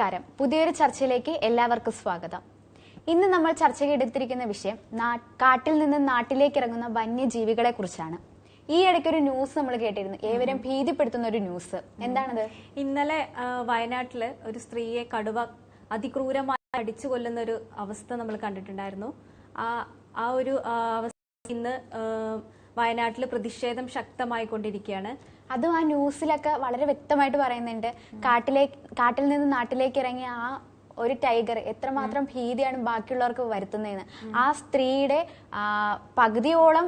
നമസ്കാരം. പുതിയൊരു ചർച്ചയിലേക്ക് എല്ലാവർക്കും സ്വാഗതം. ഇന്ന് നമ്മൾ ചർച്ചയ്ക്ക് എടുത്തിരിക്കുന്ന വിഷയം കാട്ടിൽ നിന്ന് നാട്ടിലേക്ക് ഇറങ്ങുന്ന വന്യജീവികളെ കുറിച്ചാണ്. ഈ ഇടയ്ക്ക് ഒരു ന്യൂസ് നമ്മൾ കേട്ടിരുന്നു. ഏവരും ഭീതിപ്പെടുത്തുന്ന ഒരു ന്യൂസ്. എന്താണത്? ഇന്നലെ വയനാട്ടിൽ ഒരു സ്ത്രീയെ കടുവ അതിക്രൂരമായി അടിച്ചു കൊല്ലുന്ന ഒരു അവസ്ഥ നമ്മൾ കണ്ടിട്ടുണ്ടായിരുന്നു. ആ ആ ഒരു അവസ്ഥ ഇന്ന് വയനാട്ടിൽ വയനാട്ടിൽ പ്രതിഷേധം ശക്തമായി കൊണ്ടിരിക്കുകയാണ് അതും ആ ന്യൂസിലൊക്കെ വളരെ വ്യക്തമായിട്ട് പറയുന്നുണ്ട്. കാട്ടിലേക്ക് കാട്ടിൽ നിന്ന് നാട്ടിലേക്ക് ഇറങ്ങിയ ആ ഒരു ടൈഗർ എത്രമാത്രം ഭീതിയാണ് ബാക്കിയുള്ളവർക്ക് വരുത്തുന്നതെന്ന്. ആ സ്ത്രീയുടെ പകുതിയോളം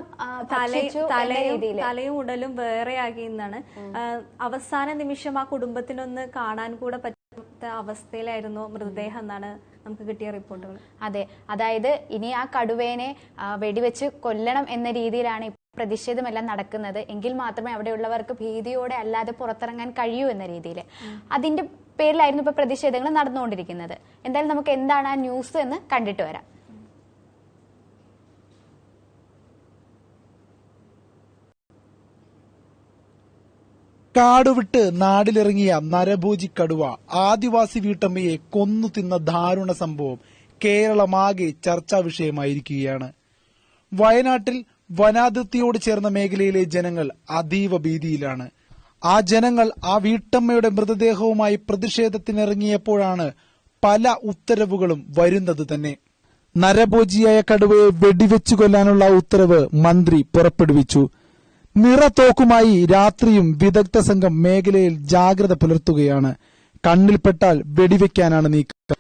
തലയും ഉടലും വേറെയാക്കി എന്നാണ് അവസാന നിമിഷം ആ കുടുംബത്തിനൊന്ന് കാണാൻ കൂടെ പറ്റാത്ത അവസ്ഥയിലായിരുന്നു മൃതദേഹം എന്നാണ് നമുക്ക് കിട്ടിയ റിപ്പോർട്ടുകൾ. അതെ. അതായത് ഇനി ആ കടുവേനെ വെടിവെച്ച് കൊല്ലണം എന്ന രീതിയിലാണ് പ്രതിഷേധമെല്ലാം നടക്കുന്നത്. എങ്കിൽ മാത്രമേ അവിടെയുള്ളവർക്ക് ഭീതിയോടെ അല്ലാതെ പുറത്തിറങ്ങാൻ കഴിയൂ എന്ന രീതിയിൽ. അതിന്റെ പേരിലായിരുന്നു ഇപ്പൊ പ്രതിഷേധങ്ങൾ നടന്നുകൊണ്ടിരിക്കുന്നത്. എന്തായാലും നമുക്ക് എന്താണ് ആ ന്യൂസ് എന്ന് കണ്ടിട്ട് വരാം. കാടുവിട്ട് നാടിലിറങ്ങിയ നരഭോജി കടുവ ആദിവാസി വീട്ടമ്മയെ കൊന്നു തിന്ന ദാരുണ സംഭവം കേരളമാകെ ചർച്ചാ വിഷയമായിരിക്കുകയാണ്. വയനാട്ടിൽ വനാതിർത്തിയോട് ചേർന്ന മേഖലയിലെ ജനങ്ങൾ അതീവ ഭീതിയിലാണ്. ആ ജനങ്ങൾ ആ വീട്ടമ്മയുടെ മൃതദേഹവുമായി പ്രതിഷേധത്തിനിറങ്ങിയപ്പോഴാണ് പല ഉത്തരവുകളും വരുന്നത് തന്നെ. നരഭോജിയായ കടുവയെ വെടിവെച്ചു കൊല്ലാനുള്ള ഉത്തരവ് മന്ത്രി പുറപ്പെടുവിച്ചു. നിറത്തോക്കുമായി രാത്രിയും വിദഗ്ധ സംഘം മേഖലയിൽ ജാഗ്രത പുലർത്തുകയാണ്. കണ്ണിൽപ്പെട്ടാൽ വെടിവെക്കാനാണ് നീക്കം.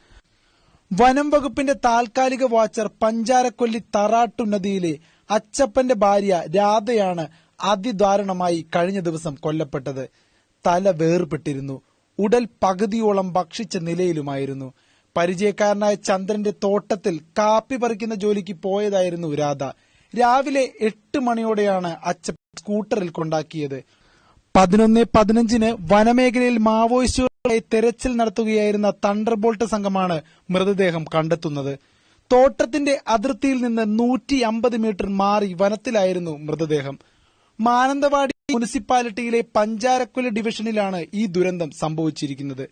വനം വകുപ്പിന്റെ താൽക്കാലിക വാച്ചർ പഞ്ചാരക്കൊല്ലി തറാട്ടു നദിയിലെ അച്ചപ്പന്റെ ഭാര്യ രാധയാണ് അതിദാരുണമായി കഴിഞ്ഞ ദിവസം കൊല്ലപ്പെട്ടത് തല വേർപെട്ടിരുന്നു. ഉടൽ പകുതിയോളം ഭക്ഷിച്ച നിലയിലുമായിരുന്നു. പരിചയക്കാരനായ ചന്ദ്രന്റെ തോട്ടത്തിൽ കാപ്പി പറിക്കുന്ന ജോലിക്ക് പോയതായിരുന്നു രാധ. രാവിലെ എട്ട് മണിയോടെയാണ് അച്ഛൻ സ്കൂട്ടറിൽ കൊണ്ടാക്കിയത്. പതിനൊന്ന് പതിനഞ്ചിന് വനമേഖലയിൽ മാവോയിസ്റ്റുകളെ തെരച്ചിൽ നടത്തുകയായിരുന്ന തണ്ടർബോൾട്ട് സംഘമാണ് മൃതദേഹം കണ്ടെത്തുന്നത്. തോട്ടത്തിന്റെ അതിർത്തിയിൽ നിന്ന് നൂറ്റി അമ്പത് മീറ്റർ മാറി വനത്തിലായിരുന്നു മൃതദേഹം. മാനന്തവാടി മുനിസിപ്പാലിറ്റിയിലെ പഞ്ചാരക്കുല ഡിവിഷനിലാണ് ഈ ദുരന്തം സംഭവിച്ചിരിക്കുന്നത്.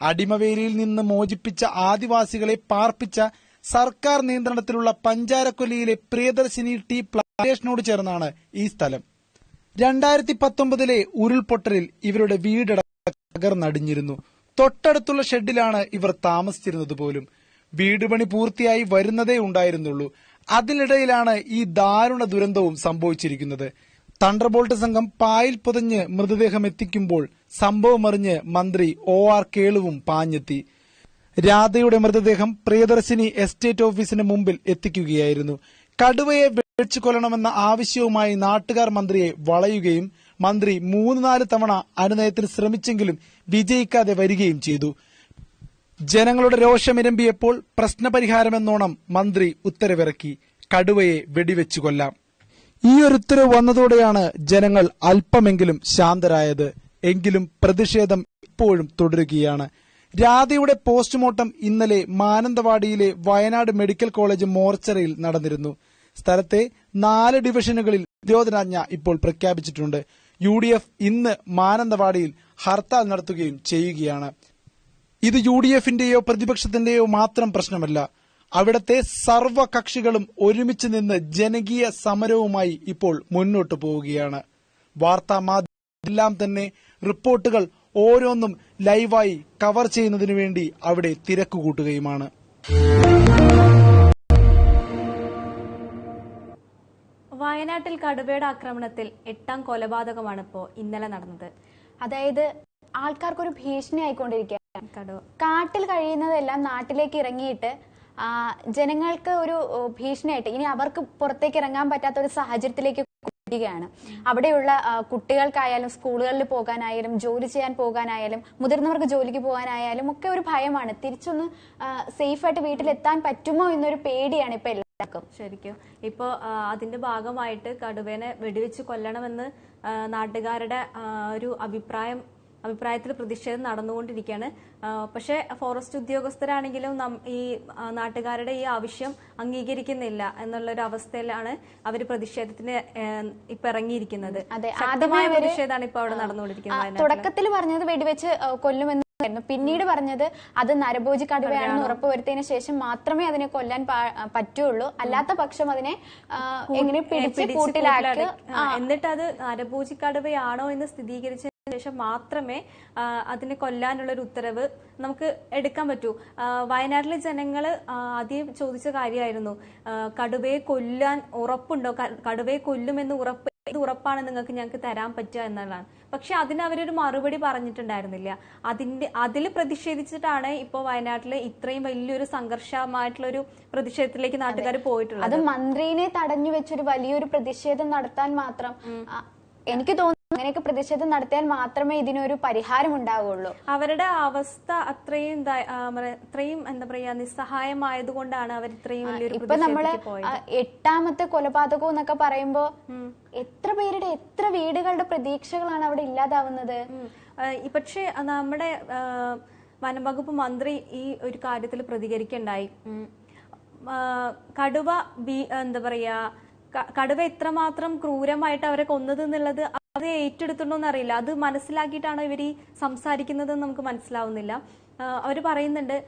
അടിമവേലിയിൽ നിന്ന് മോചിപ്പിച്ച ആദിവാസികളെ പാർപ്പിച്ച സർക്കാർ നിയന്ത്രണത്തിലുള്ള പഞ്ചാരക്കൊല്ലിയിലെ പ്രിയദർശിനി ടി പ്ലാന്റേഷനോട് ചേർന്നാണ് ഈ സ്ഥലം. രണ്ടായിരത്തി പത്തൊമ്പതിലെ ഉരുൾപൊട്ടലിൽ ഇവരുടെ വീടടക്കം തൊട്ടടുത്തുള്ള ഷെഡിലാണ് ഇവർ താമസിച്ചിരുന്നത് പോലും. വീട് പണി പൂർത്തിയായി വരുന്നതേ ഉണ്ടായിരുന്നുള്ളൂ. അതിനിടയിലാണ് ഈ ദാരുണ ദുരന്തവും സംഭവിച്ചിരിക്കുന്നത്. തണ്ടർബോൾട്ട് സംഘം പായിൽ പുതഞ്ഞ് മൃതദേഹം എത്തിക്കുമ്പോൾ സംഭവമറിഞ്ഞ് മന്ത്രി ഒ ആർ കേളുവും പാഞ്ഞെത്തി. രാധയുടെ മൃതദേഹം പ്രിയദർശിനി എസ്റ്റേറ്റ് ഓഫീസിന് മുമ്പിൽ എത്തിക്കുകയായിരുന്നു. കടുവയെ വെടിച്ചു കൊല്ലണമെന്ന ആവശ്യവുമായി നാട്ടുകാർ മന്ത്രിയെ വളയുകയും മന്ത്രി മൂന്ന് നാല് തവണ അനുനയത്തിന് ശ്രമിച്ചെങ്കിലും വിജയിക്കാതെ വരികയും ചെയ്തു. ജനങ്ങളുടെ രോഷമിരമ്പിയപ്പോൾ പ്രശ്നപരിഹാരമെന്നോണം മന്ത്രി ഉത്തരവിറക്കി. കടുവയെ വെടിവെച്ചു കൊല്ലാം. ഈ ഒരു ഉത്തരവ് വന്നതോടെയാണ് ജനങ്ങൾ അല്പമെങ്കിലും ശാന്തരായത്. എങ്കിലും പ്രതിഷേധം ഇപ്പോഴും തുടരുകയാണ്. രാധയുടെ പോസ്റ്റ്മോർട്ടം ഇന്നലെ മാനന്തവാടിയിലെ വയനാട് മെഡിക്കൽ കോളേജ് മോർച്ചറിയിൽ നടന്നിരുന്നു. സ്ഥലത്തെ നാല് ഡിവിഷനുകളിൽ നിരോധനാജ്ഞ ഇപ്പോൾ പ്രഖ്യാപിച്ചിട്ടുണ്ട്. യു ഡി എഫ് ഇന്ന് മാനന്തവാടിയിൽ ഹർത്താൽ നടത്തുകയും ചെയ്യുകയാണ്. ഇത് യു ഡി എഫിന്റെയോ പ്രതിപക്ഷത്തിന്റെയോ മാത്രം പ്രശ്നമല്ല. അവിടത്തെ സർവകക്ഷികളും ഒരുമിച്ച് നിന്ന് ജനകീയ സമരവുമായി ഇപ്പോൾ മുന്നോട്ടു പോവുകയാണ്. വാർത്താ മാധ്യമെല്ലാം തന്നെ റിപ്പോർട്ടുകൾ ഓരോന്നും ലൈവായി കവർ ചെയ്യുന്നതിനു വേണ്ടി അവിടെ തിരക്കുകൂട്ടുകയുമാണ് വയനാട്ടിൽ കടുവയുടെ ആക്രമണത്തിൽ എട്ടാം കൊലപാതകമാണ് ഇപ്പോൾ ഇന്നലെ നടന്നത്. അതായത് ആൾക്കാർക്കൊരു ഭീഷണി ആയിക്കൊണ്ടിരിക്കുകയാണ്. കാട്ടിൽ കഴിയുന്നതെല്ലാം നാട്ടിലേക്ക് ഇറങ്ങിയിട്ട് ജനങ്ങൾക്ക് ഒരു ഭീഷണിയായിട്ട് ഇനി അവർക്ക് പുറത്തേക്ക് ഇറങ്ങാൻ പറ്റാത്ത ഒരു സാഹചര്യത്തിലേക്ക് ാണ് അവിടെയുള്ള കുട്ടികൾക്കായാലും സ്കൂളുകളിൽ പോകാനായാലും ജോലി ചെയ്യാൻ പോകാനായാലും മുതിർന്നവർക്ക് ജോലിക്ക് പോകാനായാലും ഒക്കെ ഒരു ഭയമാണ്. തിരിച്ചൊന്ന് സേഫായിട്ട് വീട്ടിലെത്താൻ പറ്റുമോ എന്നൊരു പേടിയാണ് ഇപ്പൊ എല്ലാവർക്കും. ശരിക്കും. ഇപ്പോൾ അതിന്റെ ഭാഗമായിട്ട് കടുവേനെ വെടിവെച്ച് കൊല്ലണമെന്ന് നാട്ടുകാരുടെ ഒരു അഭിപ്രായം അഭിപ്രായത്തിൽ പ്രതിഷേധം നടന്നുകൊണ്ടിരിക്കുകയാണ്. പക്ഷേ ഫോറസ്റ്റ് ഉദ്യോഗസ്ഥരാണെങ്കിലും ഈ നാട്ടുകാരുടെ ഈ ആവശ്യം അംഗീകരിക്കുന്നില്ല എന്നുള്ളൊരു അവസ്ഥയിലാണ് അവർ പ്രതിഷേധത്തിന് ഇപ്പൊ ഇറങ്ങിയിരിക്കുന്നത്. അതെ, ശക്തമായ ആദ്യമേ അവർ പ്രതിഷേധമാണ് ഇപ്പൊ അവിടെ നടന്നുകൊണ്ടിരിക്കുന്നത് തുടക്കത്തിൽ പറഞ്ഞത് വെടിവെച്ച് കൊല്ലുമെന്ന് പിന്നീട് പറഞ്ഞത് അത് നരഭോജി കടുവയാണെന്ന് ഉറപ്പുവരുത്തിയതിനു ശേഷം മാത്രമേ അതിനെ കൊല്ലാൻ പറ്റുള്ളൂ. അല്ലാത്ത പക്ഷം അതിനെ എങ്ങനെ പിടിച്ച് കൂട്ടിലാക്കി? എന്നിട്ട് അത് നരഭൂജിക്കടുവയാണോ എന്ന് സ്ഥിരീകരിച്ചതിന് ശേഷം മാത്രമേ അതിനെ കൊല്ലാനുള്ള ഒരു ഉത്തരവ് നമുക്ക് എടുക്കാൻ പറ്റൂ. വയനാട്ടിലെ ജനങ്ങൾ ആദ്യം ചോദിച്ച കാര്യമായിരുന്നു കടുവയെ കൊല്ലാൻ ഉറപ്പുണ്ടോ? കടുവയെ കൊല്ലുമെന്ന് ഉറപ്പ് ഇത് ഉറപ്പാണ് നിങ്ങൾക്ക് ഞങ്ങൾക്ക് തരാൻ പറ്റുക എന്നുള്ളതാണ്. പക്ഷെ അതിന് അവരൊരു മറുപടി പറഞ്ഞിട്ടുണ്ടായിരുന്നില്ല. അതിന്റെ അതിൽ പ്രതിഷേധിച്ചിട്ടാണ് ഇപ്പോൾ വയനാട്ടിൽ ഇത്രയും വലിയൊരു സംഘർഷമായിട്ടുള്ള ഒരു പ്രതിഷേധത്തിലേക്ക് നാട്ടുകാർ പോയിട്ടുള്ളത്. അത് മന്ത്രിനെ തടഞ്ഞു വെച്ചൊരു വലിയൊരു പ്രതിഷേധം നടത്താൻ മാത്രം എനിക്ക് തോന്നുന്നു അങ്ങനെയൊക്കെ പ്രതിഷേധം നടത്തിയാൽ മാത്രമേ ഇതിനൊരു പരിഹാരം ഉണ്ടാവുള്ളൂ. അവരുടെ അവസ്ഥ അത്രയും അത്രയും എന്താ പറയാ നിസ്സഹായമായതുകൊണ്ടാണ് അവർ ഇത്രയും വലിയൊരു ഇപ്പൊ നമ്മൾ എട്ടാമത്തെ കൊലപാതകം എന്നൊക്കെ പറയുമ്പോ എത്ര പേരുടെ എത്ര വീടുകളുടെ പ്രതീക്ഷകളാണ് അവിടെ ഇല്ലാതാവുന്നത്? പക്ഷെ നമ്മുടെ വനംവകുപ്പ് മന്ത്രി ഈ ഒരു കാര്യത്തിൽ പ്രതികരിക്കണ്ടായി. കടുവ ബി എന്താ പറയാ കടുവ എത്രമാത്രം ക്രൂരമായിട്ട് അവരെ കൊന്നത് എന്നുള്ളത് അത് ഏറ്റെടുത്തിട്ടുണ്ടോന്ന് അറിയില്ല അത് മനസ്സിലാക്കിയിട്ടാണോ ഇവർ ഈ സംസാരിക്കുന്നത് നമുക്ക് മനസ്സിലാവുന്നില്ല. അവർ പറയുന്നുണ്ട്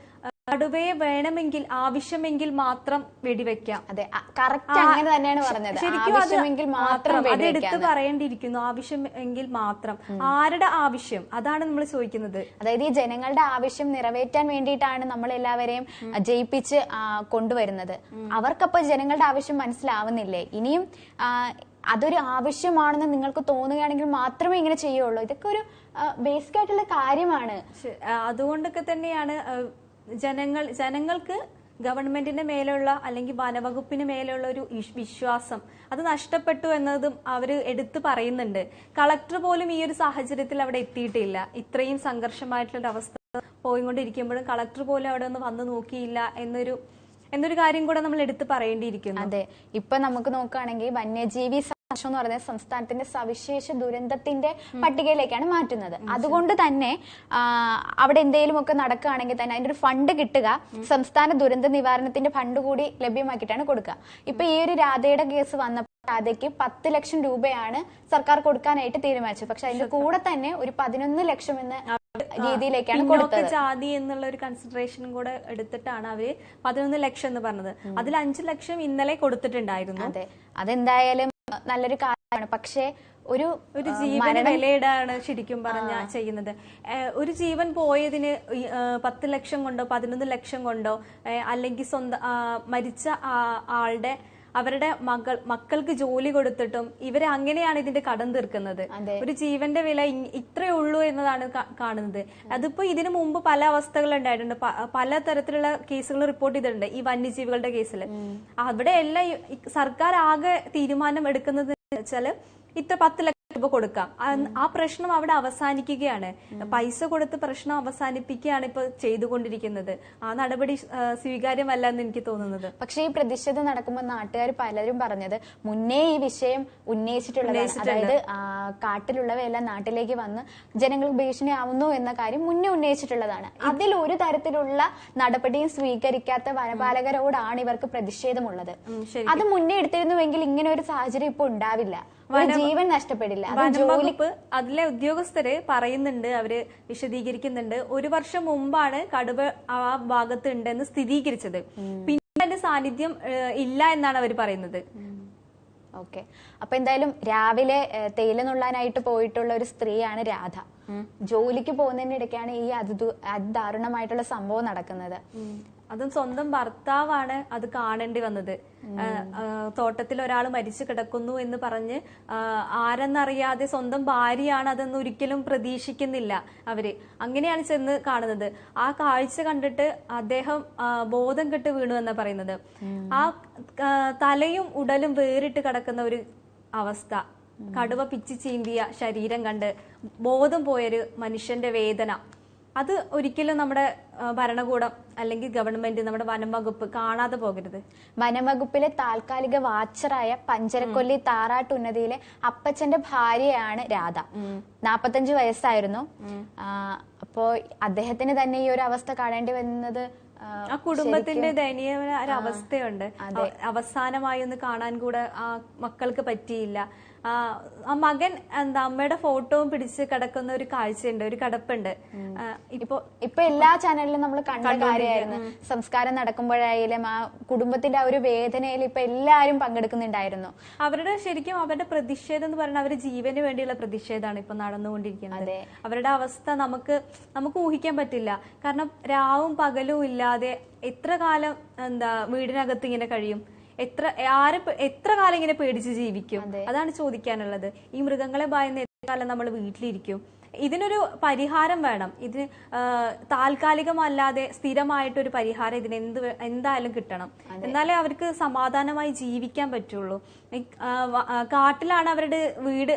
കടുവയെ വേണമെങ്കിൽ ആവശ്യമെങ്കിൽ മാത്രം വെടിവെക്കാം. അതെ കറക്റ്റ് അങ്ങനെ തന്നെയാണ് പറഞ്ഞത്. ശരിക്കും ആവശ്യമെങ്കിൽ മാത്രം അത് എടുത്ത്. പറയേണ്ടിയിരിക്കുന്നു ആവശ്യമെങ്കിൽ മാത്രം. ആരുടെ ആവശ്യം? അതാണ് നമ്മൾ ചോദിക്കുന്നത്. അതായത് ഈ ജനങ്ങളുടെ ആവശ്യം നിറവേറ്റാൻ വേണ്ടിയിട്ടാണ് നമ്മൾ എല്ലാവരെയും ജയിപ്പിച്ച് കൊണ്ടുവരുന്നത്. അവർക്കപ്പോ ജനങ്ങളുടെ ആവശ്യം മനസ്സിലാവുന്നില്ലേ? ഇനിയും അതൊരു ആവശ്യമാണെന്ന് നിങ്ങൾക്ക് തോന്നുകയാണെങ്കിൽ മാത്രമേ ഇങ്ങനെ ചെയ്യുള്ളൂ. ഇതൊക്കെ ഒരു ബേസിക് ആയിട്ടുള്ള കാര്യമാണ്. അതുകൊണ്ടൊക്കെ തന്നെയാണ് ജനങ്ങൾ ജനങ്ങൾക്ക് ഗവൺമെന്റിന്റെ മേലുള്ള അല്ലെങ്കിൽ വനവകുപ്പിന് മേലുള്ള ഒരു വിശ്വാസം അത് നഷ്ടപ്പെട്ടു എന്നതും അവർ എടുത്തു പറയുന്നുണ്ട്. കളക്ടർ പോലും ഈ ഒരു സാഹചര്യത്തിൽ അവിടെ എത്തിയിട്ടില്ല. ഇത്രയും സംഘർഷമായിട്ടുള്ള അവസ്ഥ പോയിക്കൊണ്ടിരിക്കുമ്പോഴും കളക്ടർ പോലും അവിടെ ഒന്ന് വന്നു നോക്കിയില്ല എന്നൊരു എന്നൊരു കാര്യം കൂടെ നമ്മൾ എടുത്ത് പറയേണ്ടിയിരിക്കുന്നു. അതെ. ഇപ്പൊ നമുക്ക് നോക്കുകയാണെങ്കിൽ വന്യജീവി എന്ന് പറയുന്നത് സംസ്ഥാനത്തിന്റെ സവിശേഷ ദുരന്തത്തിന്റെ പട്ടികയിലേക്കാണ് മാറ്റുന്നത്. അതുകൊണ്ട് തന്നെ അവിടെ എന്തെങ്കിലും ഒക്കെ നടക്കുകയാണെങ്കിൽ തന്നെ അതിന്റെ ഒരു ഫണ്ട് കിട്ടുക സംസ്ഥാന ദുരന്ത നിവാരണത്തിന്റെ ഫണ്ട് കൂടി ലഭ്യമാക്കിയിട്ടാണ് കൊടുക്കുക. ഇപ്പൊ ഈ ഒരു രാധയുടെ കേസ് വന്നപ്പോൾ രാധയ്ക്ക് പത്ത് ലക്ഷം രൂപയാണ് സർക്കാർ കൊടുക്കാനായിട്ട് തീരുമാനിച്ചത്. പക്ഷെ അതിന്റെ കൂടെ തന്നെ ഒരു പതിനൊന്ന് ലക്ഷം എന്ന രീതിയിലേക്കാണ് കൊടുത്തത്. ജാതി എന്നുള്ള ഒരു കൺസിഡറേഷനും കൂടെ എടുത്തിട്ടാണ് അവർ പതിനൊന്ന് ലക്ഷം എന്ന് പറഞ്ഞത്. അതിൽ അഞ്ചു ലക്ഷം ഇന്നലെ കൊടുത്തിട്ടുണ്ടായിരുന്നു. അതെ. അതെന്തായാലും നല്ലൊരു കാര്യമാണ്. പക്ഷേ ഒരു ഒരു ജീവൻ വിലയിടാണ് ശരിക്കും പറഞ്ഞ ചെയ്യുന്നത്. ഒരു ജീവൻ പോയതിന് പത്ത് ലക്ഷം കൊണ്ടോ പതിനൊന്ന് ലക്ഷം കൊണ്ടോ അല്ലെങ്കിൽ സ്വന്തം മരിച്ച ആളുടെ അവരുടെ മകൾ മക്കൾക്ക് ജോലി കൊടുത്തിട്ടും ഇവരെ അങ്ങനെയാണ് ഇതിന്റെ കടം തീർക്കുന്നത്. ഒരു ജീവന്റെ വില ഇത്രേ ഇത്രയേ ഉള്ളൂ എന്നതാണ് കാണുന്നത്. അതിപ്പോ ഇതിനു മുമ്പ് പല അവസ്ഥകൾ ഉണ്ടായിട്ടുണ്ട്. പല തരത്തിലുള്ള കേസുകൾ റിപ്പോർട്ട് ചെയ്തിട്ടുണ്ട് ഈ വന്യജീവികളുടെ കേസിൽ അവിടെ എല്ലാം ഈ- ഈ സർക്കാർ ആകെ തീരുമാനം എടുക്കുന്നത് വെച്ചാൽ ഇത്ര പത്ത് ലക്ഷം രൂപ കൊടുക്കാം. ആ- പ്രശ്നം അവിടെ അവസാനിക്കുകയാണ്. പൈസ കൊടുത്ത് പ്രശ്നം അവസാനിപ്പിക്കുകയാണ് ഇപ്പൊ ചെയ്തുകൊണ്ടിരിക്കുന്നത്. ആ നടപടി സ്വീകാര്യമല്ല എന്ന് എനിക്ക് തോന്നുന്നത്. പക്ഷേ ഈ പ്രതിഷേധം നടക്കുമ്പോൾ നാട്ടുകാർ പലരും പറഞ്ഞത് മുന്നേ ഈ വിഷയം ഉന്നയിച്ചിട്ടുള്ളതാണ്. അതായത് കാട്ടിലുള്ളവയെല്ലാം നാട്ടിലേക്ക് വന്ന് ജനങ്ങൾക്ക് ഭീഷണിയാവുന്നു എന്ന കാര്യം മുന്നേ ഉന്നയിച്ചിട്ടുള്ളതാണ്. അതിൽ ഒരു തരത്തിലുള്ള നടപടിയും സ്വീകരിക്കാത്ത വനപാലകരോടാണ് ഇവർക്ക് പ്രതിഷേധമുള്ളത്. അത് മുന്നേ എടുത്തിരുന്നുവെങ്കിൽ ഇങ്ങനെ ഒരു സാഹചര്യം ഇപ്പൊ ഉണ്ടാവില്ല. ജീവൻ നഷ്ടപ്പെടില്ല. വനംവകുപ്പ് അതിലെ ഉദ്യോഗസ്ഥര് പറയുന്നുണ്ട് അവർ വിശദീകരിക്കുന്നുണ്ട്. ഒരു വർഷം മുമ്പാണ് കടുവ ആ ഭാഗത്ത് ഉണ്ടെന്ന് സ്ഥിരീകരിച്ചത് പിന്നെ അതിന്റെ സാന്നിധ്യം ഇല്ല എന്നാണ് അവർ പറയുന്നത്. ഓക്കെ. അപ്പൊ എന്തായാലും രാവിലെ തേയില നുള്ളാനായിട്ട് പോയിട്ടുള്ള ഒരു സ്ത്രീയാണ് രാധ. ജോലിക്ക് പോകുന്നതിനിടയ്ക്കാണ് ഈ അതി അതിദാരുണമായിട്ടുള്ള സംഭവം നടക്കുന്നത്. അതും സ്വന്തം ഭർത്താവാണ് അത് കാണേണ്ടി വന്നത്. തോട്ടത്തിൽ ഒരാൾ മരിച്ചു കിടക്കുന്നു എന്ന് പറഞ്ഞ് ആരെന്നറിയാതെ സ്വന്തം ഭാര്യയാണ് അതെന്ന് ഒരിക്കലും പ്രതീക്ഷിക്കുന്നില്ല അവർ. അങ്ങനെയാണ് ചെന്ന് കാണുന്നത്. ആ കാഴ്ച കണ്ടിട്ട് അദ്ദേഹം ബോധം കെട്ട് വീണു എന്നാ പറയുന്നത്. ആ, തലയും ഉടലും വേറിട്ട് കിടക്കുന്ന ഒരു അവസ്ഥ. കടുവ പിച്ചി ചീന്തിയ ശരീരം കണ്ട് ബോധം പോയൊരു മനുഷ്യന്റെ വേദന. അത് ഒരിക്കലും നമ്മുടെ ഭരണകൂടം അല്ലെങ്കിൽ ഗവൺമെന്റ് നമ്മുടെ വനം വകുപ്പ് കാണാതെ പോകരുത്. വനംവകുപ്പിലെ താൽക്കാലിക വാച്ചറായ പഞ്ചരക്കൊല്ലി താറാട്ടുന്നതിയിലെ അപ്പച്ചന്റെ ഭാര്യയാണ് രാധ. നാപ്പത്തഞ്ച് വയസ്സായിരുന്നു. അപ്പോ അദ്ദേഹത്തിന് തന്നെ ഈ ഒരു അവസ്ഥ കാണേണ്ടി വന്നത് ആ, കുടുംബത്തിന്റെ ദയനീയമായ ഒരു അവസ്ഥയുണ്ട്. അവ- അവസാനമായി ഒന്ന് കാണാൻ കൂടെ ആ മക്കൾക്ക് പറ്റിയില്ല. ആ മകൻ എന്താ അമ്മയുടെ ഫോട്ടോ പിടിച്ച് കിടക്കുന്ന ഒരു കാഴ്ചയുണ്ട് ഒരു കിടപ്പുണ്ട്. ഇപ്പൊ ഇപ്പൊ എല്ലാ ചാനലിലും നമ്മൾ കണ്ട കാര്യമായിരുന്നു. സംസ്കാരം നടക്കുമ്പോഴായാലും ആ കുടുംബത്തിന്റെ ആ ഒരു വേദനയിൽ ഇപ്പൊ എല്ലാരും പങ്കെടുക്കുന്നുണ്ടായിരുന്നു. അവരുടെ ശരിക്കും അവരുടെ പ്രതിഷേധം എന്ന് പറയുന്നത് അവരുടെ ജീവന് വേണ്ടിയുള്ള പ്രതിഷേധമാണ് ഇപ്പൊ നടന്നുകൊണ്ടിരിക്കുന്നത്. അതെ. അവരുടെ അവസ്ഥ നമുക്ക് നമുക്ക് ഊഹിക്കാൻ പറ്റില്ല. കാരണം രാവും പകലും ഇല്ലാതെ എത്ര കാലം എന്താ വീടിനകത്ത് ഇങ്ങനെ കഴിയും? എത്ര ആരെ എത്ര കാലം ഇങ്ങനെ പേടിച്ച് ജീവിക്കും? അതാണ് ചോദിക്കാനുള്ളത്. ഈ മൃഗങ്ങളെ ഭയന്ന് എത്ര കാലം നമ്മൾ വീട്ടിലിരിക്കും? ഇതിനൊരു പരിഹാരം വേണം. ഇതിന് താൽക്കാലികമല്ലാതെ സ്ഥിരമായിട്ടൊരു പരിഹാരം ഇതിന് എന്ത് എന്തായാലും കിട്ടണം. എന്നാലേ അവർക്ക് സമാധാനമായി ജീവിക്കാൻ പറ്റുള്ളൂ. കാട്ടിലാണ് അവരുടെ വീട്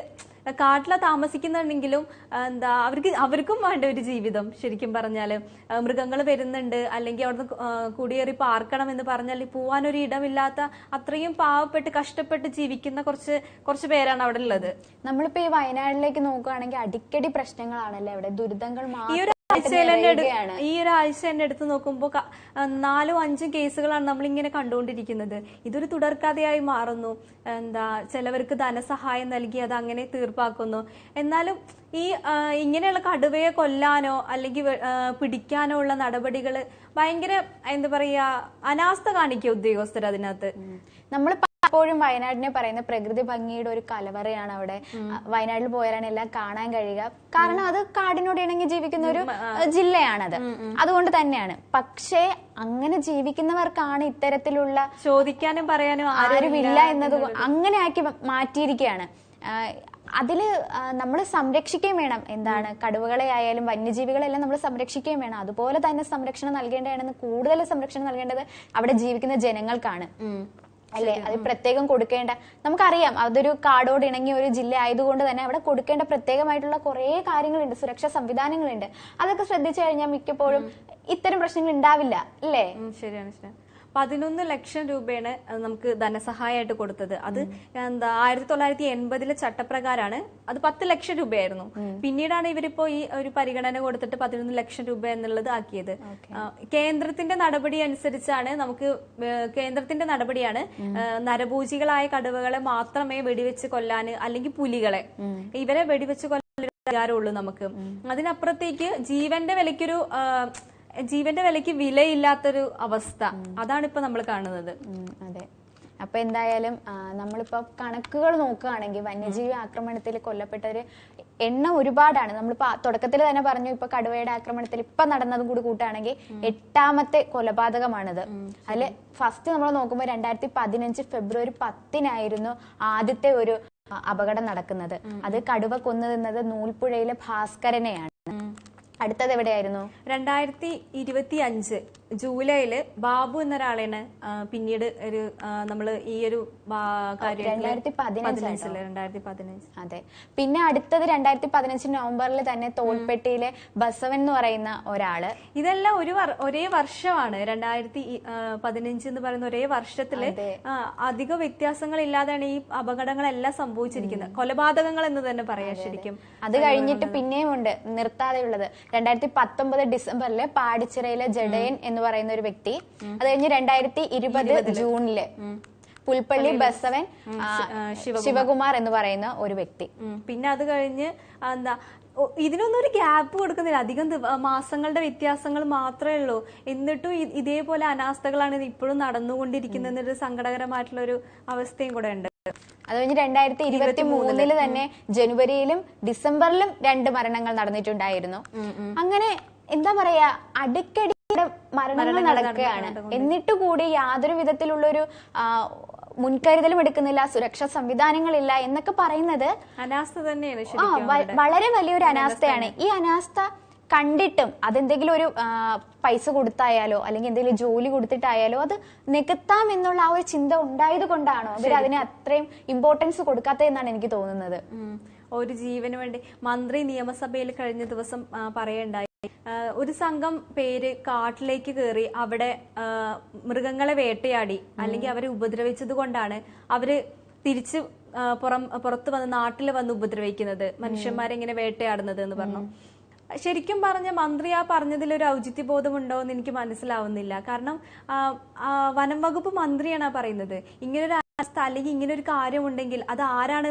കാട്ടില താമസിക്കുന്നുണ്ടെങ്കിലും എന്താ അവർക്ക് അവർക്കും വേണ്ട ഒരു ജീവിതം ശരിക്കും പറഞ്ഞാൽ. മൃഗങ്ങൾ വരുന്നുണ്ട് അല്ലെങ്കിൽ അവിടുന്ന് കുടിയേറി പാർക്കണം എന്ന് പറഞ്ഞാൽ പോവാനൊരു ഇടമില്ലാത്ത അത്രയും പാവപ്പെട്ട് കഷ്ടപ്പെട്ട് ജീവിക്കുന്ന കുറച്ച് കുറച്ച് പേരാണ് അവിടെ ഉള്ളത്. നമ്മളിപ്പോ ഈ വയനാട്ടിലേക്ക് നോക്കുകയാണെങ്കിൽ അടിക്കടി പ്രശ്നങ്ങളാണല്ലേ അവിടെ? ദുരിതങ്ങൾ ഒരു ആഴ്ചയിൽ തന്നെ ഈ ഒരു ആഴ്ച തന്നെ എടുത്ത് നോക്കുമ്പോൾ നാലും അഞ്ചും കേസുകളാണ് നമ്മൾ ഇങ്ങനെ കണ്ടുകൊണ്ടിരിക്കുന്നത്. ഇതൊരു തുടർക്കഥയായി മാറുന്നു. എന്താ ചിലവർക്ക് ധനസഹായം നൽകി അത് അങ്ങനെ തീർപ്പാക്കുന്നു. എന്നാലും ഈ ഇങ്ങനെയുള്ള കടുവയെ കൊല്ലാനോ അല്ലെങ്കിൽ പിടിക്കാനോ ഉള്ള നടപടികൾ ഭയങ്കര എന്താ പറയാ അനാസ്ഥ കാണിക്കുക ഉദ്യോഗസ്ഥർ അതിനകത്ത്. നമ്മൾ പലപ്പോഴും വയനാടിനെ പറയുന്ന പ്രകൃതി ഭംഗിയുടെ ഒരു കലവറയാണ് അവിടെ. വയനാട്ടിൽ പോയാലാണ് എല്ലാം കാണാൻ കഴിയുക. കാരണം അത് കാടിനോട് ഇണങ്ങി ജീവിക്കുന്ന ഒരു ജില്ലയാണത്. അതുകൊണ്ട് തന്നെയാണ്. പക്ഷേ അങ്ങനെ ജീവിക്കുന്നവർക്കാണ് ഇത്തരത്തിലുള്ള ചോദിക്കാനും പറയാനും ആരും ഇല്ല എന്നത് അങ്ങനെ ആക്കി മാറ്റിയിരിക്കുകയാണ്. അതിൽ നമ്മൾ സംരക്ഷിക്കുകയും വേണം. എന്താണ് കടുവകളെ ആയാലും വന്യജീവികളെല്ലാം നമ്മൾ സംരക്ഷിക്കുകയും വേണം. അതുപോലെ തന്നെ സംരക്ഷണം നൽകേണ്ടതാണെന്ന് കൂടുതൽ സംരക്ഷണം നൽകേണ്ടത് അവിടെ ജീവിക്കുന്ന ജനങ്ങൾക്കാണ്. അല്ലേ? അത് പ്രത്യേകം കൊടുക്കേണ്ട. നമുക്കറിയാം അതൊരു കാടോട് ഇണങ്ങിയ ഒരു ജില്ല ആയതുകൊണ്ട് തന്നെ അവിടെ കൊടുക്കേണ്ട പ്രത്യേകമായിട്ടുള്ള കുറേ കാര്യങ്ങളുണ്ട്. സുരക്ഷാ സംവിധാനങ്ങളുണ്ട്. അതൊക്കെ ശ്രദ്ധിച്ചു കഴിഞ്ഞാൽ മിക്കപ്പോഴും ഇത്തരം പ്രശ്നങ്ങൾ ഉണ്ടാവില്ല അല്ലേ? ശരിയാണ് ശരിയാണ്. പതിനൊന്ന് ലക്ഷം രൂപയാണ് നമുക്ക് ധനസഹായമായിട്ട് കൊടുത്തത്. അത് എന്താ ആയിരത്തി തൊള്ളായിരത്തി എൺപതിലെ ചട്ടപ്രകാരമാണ്. അത് പത്ത് ലക്ഷം രൂപയായിരുന്നു. പിന്നീടാണ് ഇവരിപ്പോ ഈ ഒരു പരിഗണന കൊടുത്തിട്ട് പതിനൊന്ന് ലക്ഷം രൂപ എന്നുള്ളത് ആക്കിയത്. കേന്ദ്രത്തിന്റെ നടപടി അനുസരിച്ചാണ് നമുക്ക് കേന്ദ്രത്തിന്റെ നടപടിയാണ് നരഭൂജികളായ കടുവകളെ മാത്രമേ വെടിവെച്ച് കൊല്ലാന് അല്ലെങ്കിൽ പുലികളെ ഇവരെ വെടിവെച്ച് കൊല്ലാൻ അധികാരമുള്ളൂ നമുക്ക്. അതിനപ്പുറത്തേക്ക് ജീവന്റെ വിലയ്ക്കൊരു ജീവന്റെ വിലയ്ക്ക് വിലയില്ലാത്തൊരു അവസ്ഥ. അതാണ് ഇപ്പൊ നമ്മൾ കാണുന്നത്. അതെ. അപ്പൊ എന്തായാലും നമ്മളിപ്പോ കണക്കുകൾ നോക്കുകയാണെങ്കിൽ വന്യജീവി ആക്രമണത്തിൽ കൊല്ലപ്പെട്ടവര് എണ്ണം ഒരുപാടാണ്. നമ്മളിപ്പോ തുടക്കത്തിൽ തന്നെ പറഞ്ഞു ഇപ്പൊ കടുവയുടെ ആക്രമണത്തിൽ ഇപ്പൊ നടന്നതും കൂടി കൂട്ടുകയാണെങ്കിൽ എട്ടാമത്തെ കൊലപാതകമാണിത്. അതിൽ ഫസ്റ്റ് നമ്മൾ നോക്കുമ്പോൾ രണ്ടായിരത്തി പതിനഞ്ച് ഫെബ്രുവരി പത്തിനായിരുന്നു ആദ്യത്തെ ഒരു അപകടം നടക്കുന്നത്. അത് കടുവ കൊന്നു തിന്നത് നൂൽപ്പുഴയിലെ ഭാസ്കരനെയാണ്. അടുത്തത് എവിടെയായിരുന്നു? രണ്ടായിരത്തി ഇരുപത്തി അഞ്ച് ജൂലൈയിൽ ബാബു എന്നൊരാളെയാണ് ആ, പിന്നീട് ഒരു നമ്മൾ ഈ ഒരു ബാ- കാര്യത്തിൽ രണ്ടായിരത്തി പതിനഞ്ചിൽ രണ്ടായിരത്തി പതിനഞ്ച് അതെ. പിന്നെ അടുത്തത് രണ്ടായിരത്തി പതിനഞ്ച് നവംബറിൽ തന്നെ തോൽപ്പെട്ടിയിലെ ബസവൻ എന്ന് പറയുന്ന ഒരാൾ. ഇതെല്ലാം ഒരു ഒരേ വർഷമാണ്. രണ്ടായിരത്തി പതിനഞ്ച് എന്ന് പറയുന്ന ഒരേ വർഷത്തിൽ അധിക വ്യത്യാസങ്ങൾ ഇല്ലാതെയാണ് ഈ അപകടങ്ങളെല്ലാം സംഭവിച്ചിരിക്കുന്നത്. കൊലപാതകങ്ങൾ എന്ന് തന്നെ പറയാം ശരിക്കും. അത് കഴിഞ്ഞിട്ട് പിന്നെയും ഉണ്ട് നിർത്താതെയുള്ളത് രണ്ടായിരത്തി പത്തൊമ്പത് ഡിസംബറിൽ പാടിച്ചിറയിലെ ജഡയൻ എന്ന് പറയുന്ന ഒരു വ്യക്തി. അത് കഴിഞ്ഞ് രണ്ടായിരത്തി ഇരുപത് ജൂണിൽ പുൽപ്പള്ളി ബസവൻ ശിവകുമാർ. എന്ന് പറയുന്ന ഒരു വ്യക്തി. പിന്നെ അത് കഴിഞ്ഞ് എന്താ ഇതിനൊന്നും ഒരു ഗ്യാപ്പ് കൊടുക്കുന്നില്ല. അധികം മാസങ്ങളുടെ വ്യത്യാസങ്ങൾ മാത്രമേ ഉള്ളൂ. എന്നിട്ടും ഇതേപോലെ അനാസ്ഥകളാണ് ഇത് ഇപ്പോഴും നടന്നുകൊണ്ടിരിക്കുന്ന ഒരു സങ്കടകരമായിട്ടുള്ള ഒരു അവസ്ഥയും കൂടെ ഉണ്ട്. അത് കഴിഞ്ഞ് രണ്ടായിരത്തി ഇരുപത്തി മൂന്നിൽ തന്നെ ജനുവരിയിലും ഡിസംബറിലും രണ്ട് മരണങ്ങൾ നടന്നിട്ടുണ്ടായിരുന്നു. അങ്ങനെ എന്താ പറയാ അടിക്കടി മരണങ്ങൾ നടക്കുകയാണ്. എന്നിട്ട് കൂടി യാതൊരു വിധത്തിലുള്ളൊരു ഒരു മുൻകരുതലും എടുക്കുന്നില്ല സുരക്ഷാ സംവിധാനങ്ങളില്ല എന്നൊക്കെ പറയുന്നത് അനാസ്ഥ തന്നെയാണ് വളരെ വലിയൊരു അനാസ്ഥയാണ്. ഈ അനാസ്ഥ കണ്ടിട്ടും അതെന്തെങ്കിലും ഒരു പൈസ കൊടുത്തായാലോ അല്ലെങ്കിൽ എന്തെങ്കിലും ജോലി കൊടുത്തിട്ടായാലോ അത് നികത്താം എന്നുള്ള ആ ഒരു ചിന്ത ഉണ്ടായത് കൊണ്ടാണോ? അവർ അതിന് അത്രയും ഇമ്പോർട്ടൻസ് കൊടുക്കാത്തതെന്നാണ് എനിക്ക് തോന്നുന്നത്. ഒരു ജീവന് വേണ്ടി മന്ത്രി നിയമസഭയിൽ കഴിഞ്ഞ ദിവസം പറയണ്ടായി ഒരു സംഘം പേര് കാട്ടിലേക്ക് കയറി അവിടെ മൃഗങ്ങളെ വേട്ടയാടി അല്ലെങ്കിൽ അവരെ ഉപദ്രവിച്ചത് കൊണ്ടാണ് അവർ തിരിച്ച് പുറം പുറത്ത് വന്ന് നാട്ടിൽ വന്ന് ഉപദ്രവിക്കുന്നത് മനുഷ്യന്മാരെ ഇങ്ങനെ വേട്ടയാടുന്നത് എന്ന് പറഞ്ഞു. ശരിക്കും പറഞ്ഞ മന്ത്രി ആ പറഞ്ഞതിൽ ഒരു ഔചിത്യബോധമുണ്ടോ എന്ന് എനിക്ക് മനസ്സിലാവുന്നില്ല. കാരണം വനം വകുപ്പ് മന്ത്രിയാണ് പറയുന്നത്. ഇങ്ങനൊരു അവസ്ഥ അല്ലെങ്കിൽ ഇങ്ങനെ ഒരു കാര്യമുണ്ടെങ്കിൽ അത് ആരാണ്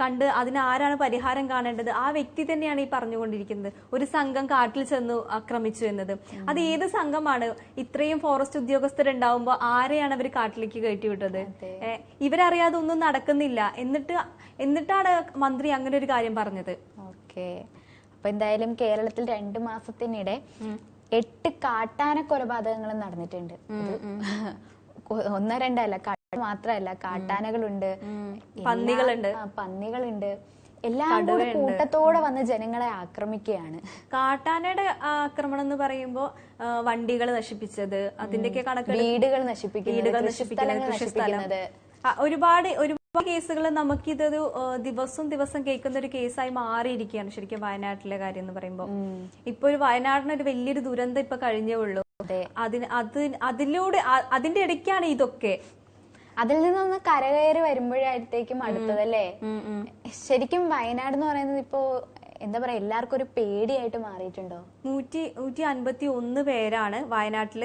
കണ്ട് അതിന് ആരാണ് പരിഹാരം കാണേണ്ടത്? ആ വ്യക്തി തന്നെയാണ് ഈ പറഞ്ഞുകൊണ്ടിരിക്കുന്നത്. ഒരു സംഘം കാട്ടിൽ ചെന്നു ആക്രമിച്ചു എന്നത്. അത് ഏത് സംഘമാണ്? ഇത്രയും ഫോറസ്റ്റ് ഉദ്യോഗസ്ഥരുണ്ടാവുമ്പോൾ ആരെയാണ് അവർ കാട്ടിലേക്ക് കയറ്റി വിട്ടത് ഏ, ഇവരറിയാതെ ഒന്നും നടക്കുന്നില്ല. എന്നിട്ട് എന്നിട്ടാണ് മന്ത്രി അങ്ങനെ ഒരു കാര്യം പറഞ്ഞത്. ഓക്കെ. അപ്പൊ എന്തായാലും കേരളത്തിൽ രണ്ടു മാസത്തിനിടെ എട്ട് കാട്ടാന കൊലപാതകങ്ങളും നടന്നിട്ടുണ്ട്. ഒന്നോ രണ്ടല്ല കാട്ട മാത്രല്ല കാട്ടാനകളുണ്ട് പന്നികളുണ്ട്. പന്നികളുണ്ട്. എല്ലാം കൂടെ കൂട്ടത്തോടെ വന്ന് ജനങ്ങളെ ആക്രമിക്കുകയാണ്. കാട്ടാനയുടെ ആക്രമണം എന്ന് പറയുമ്പോൾ വണ്ടികൾ നശിപ്പിച്ചത് അതിന്റെയൊക്കെ കണക്ക് വീടുകൾ നശിപ്പിക്കുന്നത് കൃഷിസ്ഥലങ്ങൾ നശിപ്പിക്കുന്നത്. ഒരുപാട് ഒരുപാട് കേസുകൾ നമുക്കിതൊരു ദിവസം ദിവസം കേൾക്കുന്ന ഒരു കേസായി മാറിയിരിക്കുകയാണ് ശരിക്കും വയനാട്ടിലെ കാര്യം എന്ന് പറയുമ്പോൾ. ഇപ്പൊ ഒരു വയനാടിന് ഒരു വലിയൊരു ദുരന്തം ഇപ്പൊ കഴിഞ്ഞേ ഉള്ളൂ. അതെ. അതിന് അത് അതിലൂടെ അതിന്റെ ഇടയ്ക്കാണ് ഇതൊക്കെ. അതിൽ നിന്നൊന്ന് കരകയറി വരുമ്പോഴായിട്ടേക്കും അടുത്തതല്ലേ? ശരിക്കും വയനാട് എന്ന് പറയുന്നത് ഇപ്പോ എന്താ പറയാ എല്ലാവർക്കും ഒരു പേടിയായിട്ട് മാറിയിട്ടുണ്ടോ? നൂറ്റി നൂറ്റി അൻപത്തി ഒന്ന് പേരാണ് വയനാട്ടിൽ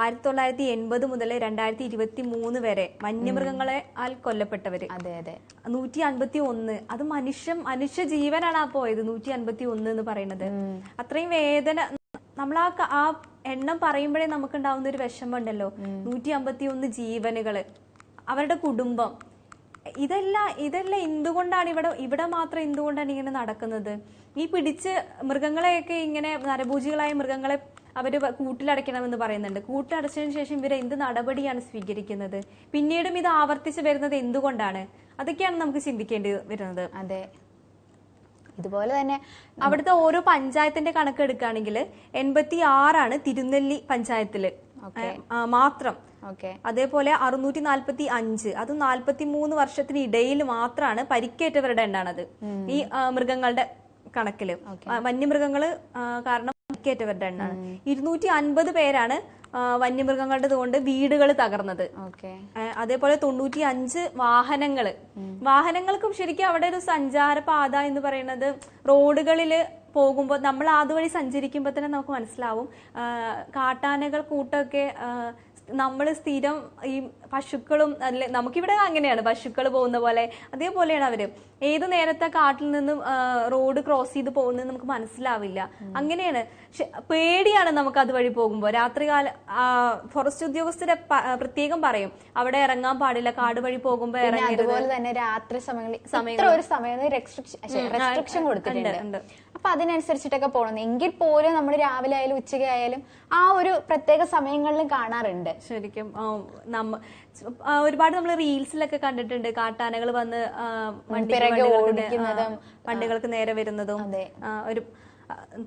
ആയിരത്തി തൊള്ളായിരത്തി എൺപത് മുതൽ രണ്ടായിരത്തി ഇരുപത്തി മൂന്ന് വരെ വന്യമൃഗങ്ങളെ ആൽ കൊല്ലപ്പെട്ടവര്. അതെ അതെ. നൂറ്റി അൻപത്തി ഒന്ന് അത് മനുഷ്യ മനുഷ്യ ജീവനാണ് ആ പോയത് നൂറ്റി അൻപത്തി ഒന്ന് എന്ന് പറയുന്നത്. അത്രയും വേദന നമ്മൾ ആ ആ എണ്ണം പറയുമ്പോഴേ നമുക്ക് ഉണ്ടാവുന്ന ഒരു വിഷമം ഉണ്ടല്ലോ നൂറ്റി അമ്പത്തി ഒന്ന് ജീവനുകൾ. അവരുടെ കുടുംബം. ഇതെല്ലാം ഇതെല്ലാം എന്തുകൊണ്ടാണ് ഇവിടെ ഇവിടെ മാത്രം എന്തുകൊണ്ടാണ് ഇങ്ങനെ നടക്കുന്നത്? ഈ പിടിച്ച് മൃഗങ്ങളെയൊക്കെ ഇങ്ങനെ നരഭൂജികളായ മൃഗങ്ങളെ അവർ കൂട്ടിലടയ്ക്കണമെന്ന് പറയുന്നുണ്ട്. കൂട്ടിലടച്ചതിന് ശേഷം ഇവർ എന്ത് നടപടിയാണ് സ്വീകരിക്കുന്നത്? പിന്നീടും ഇത് ആവർത്തിച്ച് വരുന്നത് എന്തുകൊണ്ടാണ്? അതൊക്കെയാണ് നമുക്ക് ചിന്തിക്കേണ്ടി വരുന്നത്. അതെ. ഇതുപോലെ തന്നെ അവിടുത്തെ ഓരോ പഞ്ചായത്തിന്റെ കണക്ക് എടുക്കുകയാണെങ്കിൽ എൺപത്തി ആറാണ് തിരുനെല്ലി പഞ്ചായത്തിൽ. മാത്രം. ഓക്കെ അതേപോലെ അറുന്നൂറ്റി നാൽപ്പത്തി അഞ്ച് അത് നാൽപ്പത്തി മൂന്ന് വർഷത്തിന് ഇടയിൽ മാത്രമാണ് പരിക്കേറ്റവരുടെ എണ്ണാണത്. ഈ മൃഗങ്ങളുടെ കണക്കിൽ. വന്യമൃഗങ്ങൾ കാരണം പരിക്കേറ്റവരുടെ എണ്ണാണ്. ഇരുന്നൂറ്റി അൻപത് പേരാണ് വന്യമൃഗങ്ങളുടെ കൊണ്ട് വീടുകൾ തകർന്നത്. ഓക്കെ അതേപോലെ തൊണ്ണൂറ്റി അഞ്ച് വാഹനങ്ങൾ വാഹനങ്ങൾക്കും ശരിക്കും അവിടെ ഒരു സഞ്ചാര പാത എന്ന് പറയുന്നത് റോഡുകളിൽ പോകുമ്പോൾ നമ്മൾ അതുവഴി സഞ്ചരിക്കുമ്പോൾ തന്നെ നമുക്ക് മനസ്സിലാവും. കാട്ടാനകൾ കൂട്ടമൊക്കെ നമ്മൾ സ്ഥിരം ഈ പശുക്കളും അല്ലെ നമുക്കിവിടെ അങ്ങനെയാണ് പശുക്കൾ പോകുന്ന പോലെ. അതേപോലെയാണ് അവർ. ഏത് നേരത്തെ കാട്ടിൽ നിന്നും റോഡ് ക്രോസ് ചെയ്ത് പോകുന്നത് നമുക്ക് മനസ്സിലാവില്ല. അങ്ങനെയാണ്. പേടിയാണ് നമുക്ക് അതുവഴി പോകുമ്പോൾ രാത്രികാല കാല ഫോറസ്റ്റ് ഉദ്യോഗസ്ഥരെ പ്രത്യേകം പറയും. അവിടെ ഇറങ്ങാൻ പാടില്ല കാട് വഴി പോകുമ്പോൾ ഇറങ്ങി അതുപോലെ തന്നെ രാത്രി സമയങ്ങളിൽ ഇത്ര ഒരു സമയം റെസ്ട്രിക്ഷൻ കൊടുത്തിട്ടുണ്ട്. അപ്പൊ അതിനനുസരിച്ചിട്ടൊക്കെ പോകണം എങ്കിൽ പോലും നമ്മൾ രാവിലെ ആയാലും ഉച്ചയ്ക്ക് ആയാലും ആ ഒരു പ്രത്യേക സമയങ്ങളിലും കാണാറുണ്ട്. ശരിക്കും നമ്മ ഒരുപാട് നമ്മൾ റീൽസിലൊക്കെ കണ്ടിട്ടുണ്ട്. കാട്ടാനകൾ വന്ന് വണ്ടികൾക്ക് നേരെ വരുന്നതും. ഒരു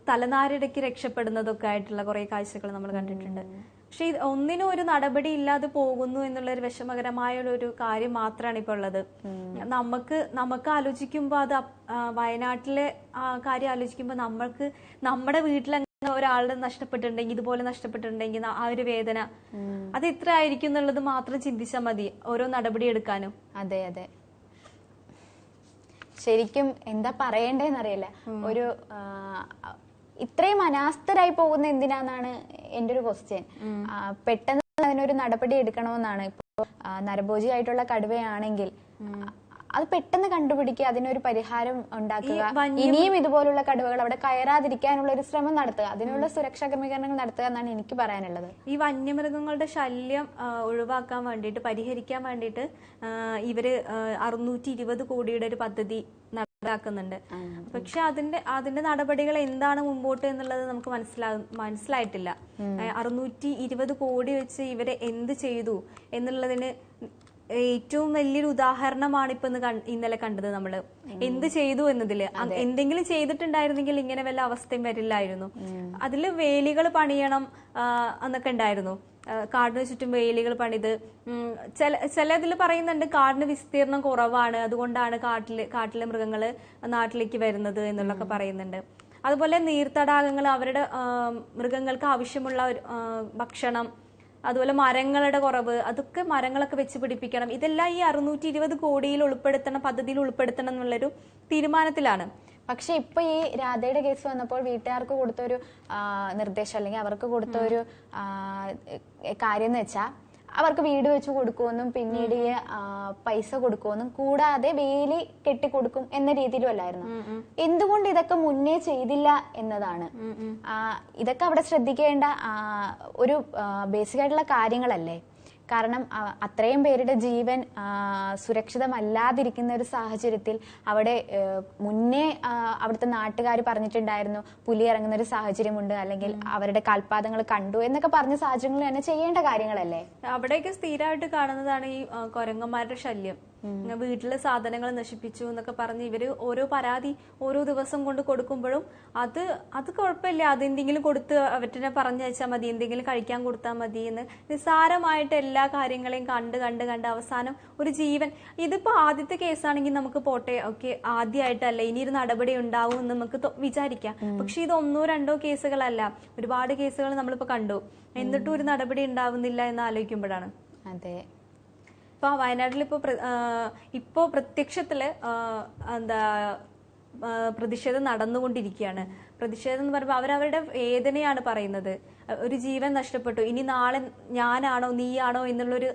തലനാരിടയ്ക്ക് രക്ഷപ്പെടുന്നതൊക്കെ ആയിട്ടുള്ള കുറെ കാഴ്ചകൾ നമ്മൾ കണ്ടിട്ടുണ്ട്. പക്ഷെ ഒന്നിനും ഒരു നടപടി ഇല്ലാതെ പോകുന്നു എന്നുള്ള ഒരു വിഷമകരമായ ഒരു- കാര്യം മാത്രമാണ് ഇപ്പോൾ ഉള്ളത്. നമുക്ക് നമുക്ക് ആലോചിക്കുമ്പോൾ അത് വയനാട്ടിലെ കാര്യം ആലോചിക്കുമ്പോൾ നമ്മൾക്ക് നമ്മുടെ വീട്ടിലെ ഒരാളുടെ നഷ്ടപ്പെട്ടിട്ടുണ്ടെങ്കിൽ ഇതുപോലെ നഷ്ടപ്പെട്ടിട്ടുണ്ടെങ്കിൽ ആ ഒരു വേദന അത് ഇത്ര ആയിരിക്കും എന്നുള്ളത് മാത്രം ചിന്തിച്ചാൽ മതി ഓരോ നടപടി എടുക്കാനും. അതെ അതെ. ശരിക്കും എന്താ പറയണ്ടേന്നറിയില്ല. ഒരു ഇത്രയും അനാസ്ഥരായി പോകുന്ന എന്തിനാന്നാണ് എന്റെ ഒരു ക്വസ്റ്റ്യൻ പെട്ടെന്ന് അതിനൊരു നടപടി എടുക്കണമെന്നാണ്. ഇപ്പൊ നരഭോജി നരഭോജിയായിട്ടുള്ള കടുവയാണെങ്കിൽ അത് പെട്ടെന്ന് കണ്ടുപിടിക്കുക അതിനൊരു പരിഹാരം ഉണ്ടാക്കുക. ഇനിയും ഇതുപോലുള്ള കടുവകൾ അവിടെ കയറാതിരിക്കാനുള്ള ഒരു ശ്രമം നടത്തുക. അതിനുള്ള സുരക്ഷാ ക്രമീകരണങ്ങൾ നടത്തുക എന്നാണ് എനിക്ക് പറയാനുള്ളത്. ഈ വന്യമൃഗങ്ങളുടെ ശല്യം ഒഴിവാക്കാൻ വേണ്ടിയിട്ട് പരിഹരിക്കാൻ വേണ്ടിയിട്ട് ഇവർ അറുന്നൂറ്റി ഇരുപത് കോടിയുടെ ഒരു പദ്ധതി നടപ്പാക്കുന്നുണ്ട് പക്ഷെ അതിന്റെ അതിന്റെ നടപടികൾ എന്താണ് മുമ്പോട്ട് എന്നുള്ളത് നമുക്ക് മനസ്സിലാ മനസ്സിലായിട്ടില്ല. അറുന്നൂറ്റി ഇരുപത് കോടി വെച്ച് ഇവരെ എന്ത് ചെയ്തു എന്നുള്ളതിന് ഏറ്റവും വലിയൊരു ഉദാഹരണമാണ് ഇപ്പൊ ഇന്ന് ഇന്നലെ കണ്ടത് നമ്മൾ. എന്ത് ചെയ്തു എന്നതിൽ? എന്തെങ്കിലും ചെയ്തിട്ടുണ്ടായിരുന്നെങ്കിൽ ഇങ്ങനെ വല്ല അവസ്ഥയും വരില്ലായിരുന്നു. അതിൽ വേലികൾ പണിയണം എന്നൊക്കെ ഉണ്ടായിരുന്നു. കാടിന് ചുറ്റും വേലികൾ പണിത്. ചില ചിലതിൽ പറയുന്നുണ്ട് കാടിന് വിസ്തീർണം കുറവാണ്. അതുകൊണ്ടാണ് കാട്ടിൽ കാട്ടിലെ മൃഗങ്ങൾ നാട്ടിലേക്ക് വരുന്നത് എന്നുള്ളൊക്കെ പറയുന്നുണ്ട്. അതുപോലെ നീർത്തടാകങ്ങൾ അവരുടെ മൃഗങ്ങൾക്ക് ആവശ്യമുള്ള ഭക്ഷണം അതുപോലെ മരങ്ങളുടെ കുറവ് അതൊക്കെ മരങ്ങളൊക്കെ വെച്ച് പിടിപ്പിക്കണം. ഇതെല്ലാം ഈ അറുന്നൂറ്റി ഇരുപത് കോടിയിൽ ഉൾപ്പെടുത്തണം പദ്ധതിയിൽ ഉൾപ്പെടുത്തണം എന്നുള്ളൊരു തീരുമാനത്തിലാണ്. പക്ഷെ ഇപ്പൊ ഈ രാധയുടെ കേസ് വന്നപ്പോൾ വീട്ടുകാർക്ക് കൊടുത്തൊരു നിർദ്ദേശം അല്ലെങ്കിൽ അവർക്ക് കൊടുത്ത ഒരു കാര്യം എന്ന് വെച്ചാൽ അവർക്ക് വീട് വെച്ച് കൊടുക്കുമെന്നും പിന്നീട് പൈസ കൊടുക്കുമെന്നും കൂടാതെ വേലി കെട്ടിക്കൊടുക്കും എന്ന രീതിയിലും അല്ലായിരുന്നു? എന്തുകൊണ്ട് ഇതൊക്കെ മുന്നേ ചെയ്തില്ല എന്നതാണ്? ഇതൊക്കെ അവിടെ ശ്രദ്ധിക്കേണ്ട ഒരു ബേസിക് ആയിട്ടുള്ള കാര്യങ്ങളല്ലേ? കാരണം അത്രയും പേരുടെ ജീവൻ സുരക്ഷിതമല്ലാതിരിക്കുന്ന ഒരു സാഹചര്യത്തിൽ അവിടെ മുന്നേ അവിടുത്തെ നാട്ടുകാർ പറഞ്ഞിട്ടുണ്ടായിരുന്നു പുലി ഇറങ്ങുന്ന ഒരു സാഹചര്യമുണ്ട് അല്ലെങ്കിൽ അവരുടെ കാൽപാദങ്ങൾ കണ്ടു എന്നൊക്കെ പറഞ്ഞ സാഹചര്യങ്ങൾ തന്നെ ചെയ്യേണ്ട കാര്യങ്ങളല്ലേ? അവിടെയൊക്കെ സ്ഥിരമായിട്ട് കാണുന്നതാണ് ഈ കൊരങ്ങന്മാരുടെ ശല്യം. വീട്ടിലെ സാധനങ്ങൾ നശിപ്പിച്ചു എന്നൊക്കെ പറഞ്ഞ് ഇവർ ഓരോ പരാതി ഓരോ ദിവസം കൊണ്ട് കൊടുക്കുമ്പോഴും അത് അത് കുഴപ്പമില്ല. അതെന്തെങ്കിലും കൊടുത്ത് അവറ്റിനെ പറഞ്ഞയച്ചാൽ മതി എന്തെങ്കിലും കഴിക്കാൻ കൊടുത്താൽ മതി എന്ന് നിസ്സാരമായിട്ട് എല്ലാ കാര്യങ്ങളെയും കണ്ട് കണ്ട് കണ്ട് അവസാനം ഒരു ജീവൻ. ഇതിപ്പോ ആദ്യത്തെ കേസാണെങ്കിൽ നമുക്ക് പോട്ടെ. ഓക്കെ ആദ്യമായിട്ടല്ല ഇനി ഒരു നടപടി ഉണ്ടാവും എന്ന് നമുക്ക് വിചാരിക്കാം. പക്ഷെ ഇത് ഒന്നോ രണ്ടോ കേസുകളല്ല. ഒരുപാട് കേസുകൾ നമ്മളിപ്പോ കണ്ടു. എന്നിട്ടും ഒരു നടപടി ഉണ്ടാവുന്നില്ല എന്ന് ആലോചിക്കുമ്പോഴാണ്. അതെ. ഇപ്പൊ വയനാട്ടിൽ ഇപ്പോൾ ഇപ്പോൾ പ്രത്യക്ഷത്തിൽ ഇപ്പോ പ്രത്യക്ഷത്തിൽ ആ, എന്താ പ്രതിഷേധം നടന്നുകൊണ്ടിരിക്കുകയാണ്. പ്രതിഷേധം എന്ന് പറയുമ്പോൾ അവരവരുടെ വേദനയാണ് പറയുന്നത്. ഒരു ജീവൻ നഷ്ടപ്പെട്ടു. ഇനി നാളെ ഞാനാണോ നീയാണോ എന്നുള്ളൊരു